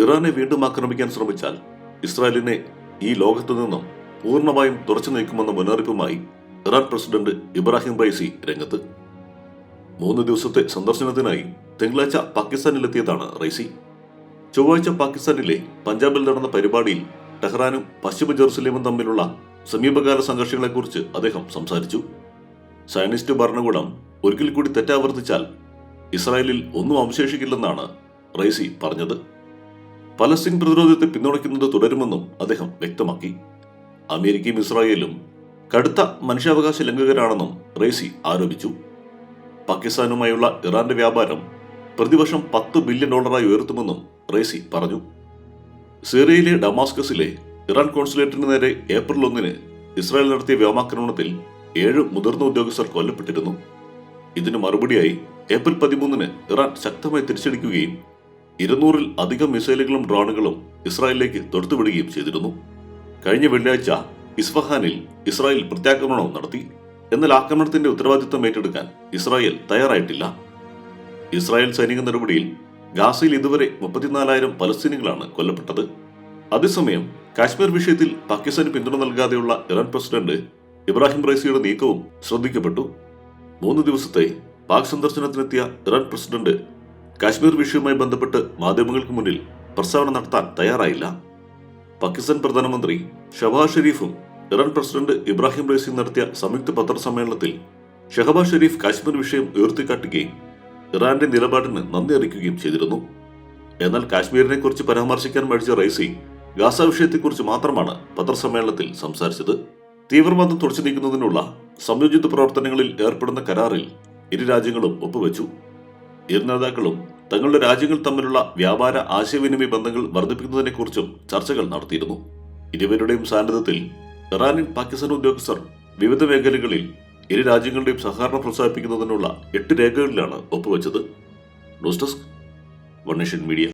ഇറാനെ വീണ്ടും ആക്രമിക്കാൻ ശ്രമിച്ചാൽ ഇസ്രായേലിനെ ഈ ലോകത്തു നിന്നും പൂർണമായും തുറച്ചു നീക്കുമെന്ന മുന്നറിയിപ്പുമായി ഇറാൻ പ്രസിഡന്റ് ഇബ്രാഹിം റൈസി രംഗത്ത്. മൂന്ന് ദിവസത്തെ സന്ദർശനത്തിനായി തിങ്കളാഴ്ച പാകിസ്ഥാനിലെത്തിയതാണ് റൈസി ചൊവ്വാഴ്ച പാകിസ്ഥാനിലെ പഞ്ചാബിൽ നടന്ന പരിപാടിയിൽ ടെഹ്റാനും പശ്ചിമ ജെറുസലേമും തമ്മിലുള്ള സമീപകാല സംഘർഷങ്ങളെക്കുറിച്ച് അദ്ദേഹം സംസാരിച്ചു. സയനിസ്റ്റ് ഭരണകൂടം ഒരിക്കൽ കൂടി തെറ്റാവർത്തിച്ചാൽ ഇസ്രായേലിൽ ഒന്നും അവശേഷിക്കില്ലെന്നാണ് റൈസി പറഞ്ഞത്. പലസ്തീൻ പ്രതിരോധത്തെ പിന്തുണയ്ക്കുന്നത് തുടരുമെന്നും അദ്ദേഹം വ്യക്തമാക്കി. അമേരിക്കയും ഇസ്രായേലും കടുത്ത മനുഷ്യാവകാശ ലംഘകരാണെന്നും റേസി ആരോപിച്ചു. പാകിസ്ഥാനുമായുള്ള ഇറാന്റെ വ്യാപാരം പ്രതിവർഷം പത്ത് ബില്യൺ ഡോളറായി ഉയർത്തുമെന്നും റേസി പറഞ്ഞു. സിറിയയിലെ ഡമാസ്കസിലെ ഇറാൻ കോൺസുലേറ്റിന് നേരെ ഏപ്രിൽ ഒന്നിന് ഇസ്രായേൽ നടത്തിയ വ്യോമാക്രമണത്തിൽ ഏഴ് മുതിർന്ന ഉദ്യോഗസ്ഥർ കൊല്ലപ്പെട്ടിരുന്നു. ഇതിന് മറുപടിയായി ഏപ്രിൽ പതിമൂന്നിന് ഇറാൻ ശക്തമായി തിരിച്ചടിക്കുകയും ഇരുന്നൂറിൽ അധികം മിസൈലുകളും ഡ്രോണുകളും ഇസ്രായേലിലേക്ക് തൊടുത്തുവിടുകയും ചെയ്തിരുന്നു. കഴിഞ്ഞ വെള്ളിയാഴ്ച ഇസ്ഫഹാനിൽ ഇസ്രായേൽ പ്രത്യാക്രമണവും നടത്തി. എന്നാൽ ആക്രമണത്തിന്റെ ഉത്തരവാദിത്തം ഏറ്റെടുക്കാൻ ഇസ്രായേൽ തയ്യാറായിട്ടില്ല. ഇസ്രായേൽ സൈനിക നടപടിയിൽ ഗാസയിൽ ഇതുവരെ മുപ്പത്തിനാലായിരം പലസ്തീനികളാണ് കൊല്ലപ്പെട്ടത്. അതേസമയം കാശ്മീർ വിഷയത്തിൽ പാകിസ്ഥാന് പിന്തുണ നൽകാതെയുള്ള ഇറാൻ പ്രസിഡന്റ് ഇബ്രാഹിം റൈസിയുടെ നീക്കവും ശ്രദ്ധിക്കപ്പെട്ടു. മൂന്ന് ദിവസത്തെ പാക് സന്ദർശനത്തിനെത്തിയ ഇറാൻ പ്രസിഡന്റ് കാശ്മീർ വിഷയവുമായി ബന്ധപ്പെട്ട് മാധ്യമങ്ങൾക്ക് മുന്നിൽ പ്രസ്താവന നടത്താൻ തയ്യാറായില്ല. പാകിസ്ഥാൻ പ്രധാനമന്ത്രി ഷഹബാ ഷെരീഫും ഇറാൻ പ്രസിഡന്റ് ഇബ്രാഹിം റൈസി നടത്തിയ സംയുക്ത പത്രസമ്മേളനത്തിൽ ഷഹബാ ഷെരീഫ് കാശ്മീർ വിഷയം ഉയർത്തിക്കാട്ടുകയും ഇറാന്റെ നിലപാടിന് നന്ദി അറിയിക്കുകയും ചെയ്തിരുന്നു. എന്നാൽ കാശ്മീരിനെ കുറിച്ച് പരാമർശിക്കാൻ മടിച്ച റൈസി ഗാസ വിഷയത്തെക്കുറിച്ച് മാത്രമാണ് പത്രസമ്മേളനത്തിൽ സംസാരിച്ചത്. തീവ്രവാദം തുടച്ചു നീക്കുന്നതിനുള്ള സംയോജിത പ്രവർത്തനങ്ങളിൽ ഏർപ്പെടുന്ന കരാറിൽ ഇരു രാജ്യങ്ങളും ഒപ്പുവെച്ചു. ഇരു നേതാക്കളും തങ്ങളുടെ രാജ്യങ്ങൾ തമ്മിലുള്ള വ്യാപാര ആശയവിനിമയ ബന്ധങ്ങൾ വർദ്ധിപ്പിക്കുന്നതിനെക്കുറിച്ചും ചർച്ചകൾ നടത്തിയിരുന്നു. ഇരുവരുടെയും സാന്നിധ്യത്തിൽ ഇറാനിൽ പാകിസ്ഥാൻ ഉദ്യോഗസ്ഥർ വിവിധ മേഖലകളിൽ ഇരു രാജ്യങ്ങളുടെയും സഹകരണം പ്രോത്സാഹിപ്പിക്കുന്നതിനുള്ള എട്ട് രേഖകളിലാണ് ഒപ്പുവെച്ചത്. News desk one media.